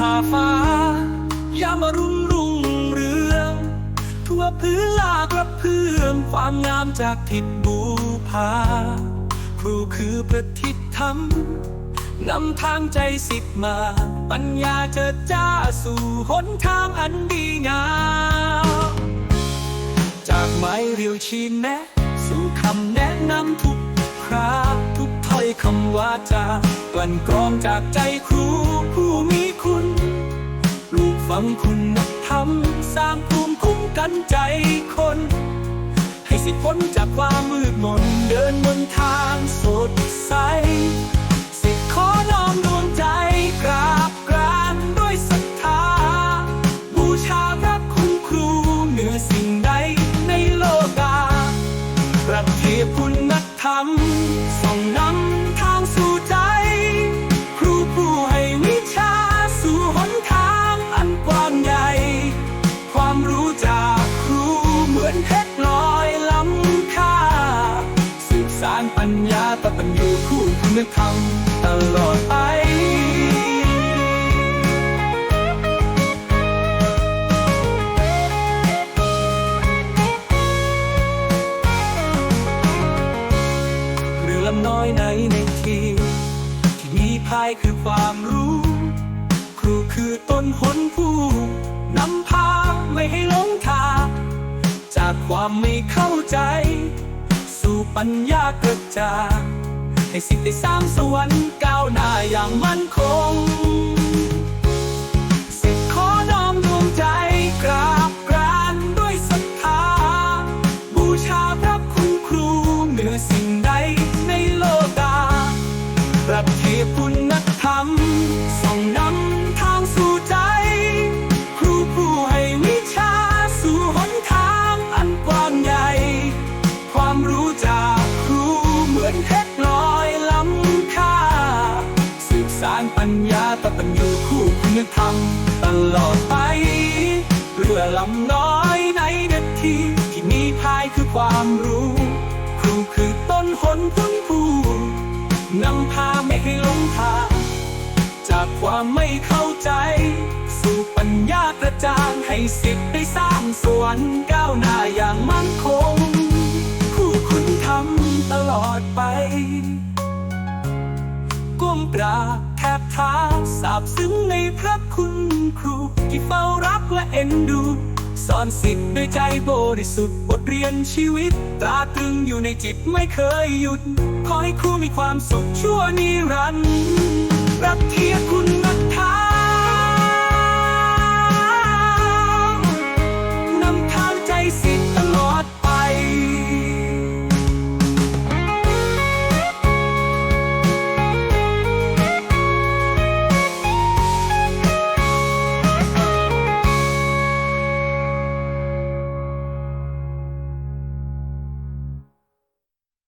ทาฟ้ายามอรุณรุ่งเรือง ทั่วพื้นลากระเพื่อมความงามจากทิศบูพาครูคือประทิศธรรมนำทางใจสิทธิ์มา ปัญญาเจิดจ้าสู่หนทางอันดีงามจากไม้เรียวชีแนะ สู่คำแนะนำทุกคราทุกถ้อยคำว่าจากลั่นกรองจากใจครูผู้มี ฟังคุณธรรมสร้างภูมิคุ้มกันใจคน ให้สิทธิ์พ้นจากความมืดมนเดินบนทางสดใส ปัญญาตะปัญญูคู่คุณธรรมตลอดไปเรือลำน้อยไหนในทีที่มีพายคือความรู้ ครูคือต้นหนผู้นำพาไม่ให้หลงทางจากความไม่เข้าใจ สู่ปัญญากระจ่างให้สิทธิ์ได้สร้างสวรรค์ก้าวหน้าอย่างมั่นคง สิทธิ์ขอน้อมดวงใจกราบกรานด้วยศรัทธา บูชาพระคุณครูเหนือสิ่งใดในโลกาพระเทพุณธรรม คู่คุณธรรมตลอดไป เรือลำน้อยในนาทีที่มีพายคือความรู้ ครูคือต้นหนพ้นผู้นำพาไม่ให้หลงทาง จากความไม่เข้าใจ สู่ปัญญากระจ่างให้สิทธิ์ได้สร้างสวรรค์ก้าวหน้าอย่างมั่นคงผู้คุณทำตลอดไปก้มกราบาบซึ้งในพระคุณครู ที่เฝ้ารักและเอ็นดู สอนสิทธิ์ด้วยใจบริสุทธิ์บทเรียนชีวิต ตราตรึงอยู่ในจิตไม่เคยหยุด ขอให้ครูมีความสุขชั่วนิรันดร์รักที่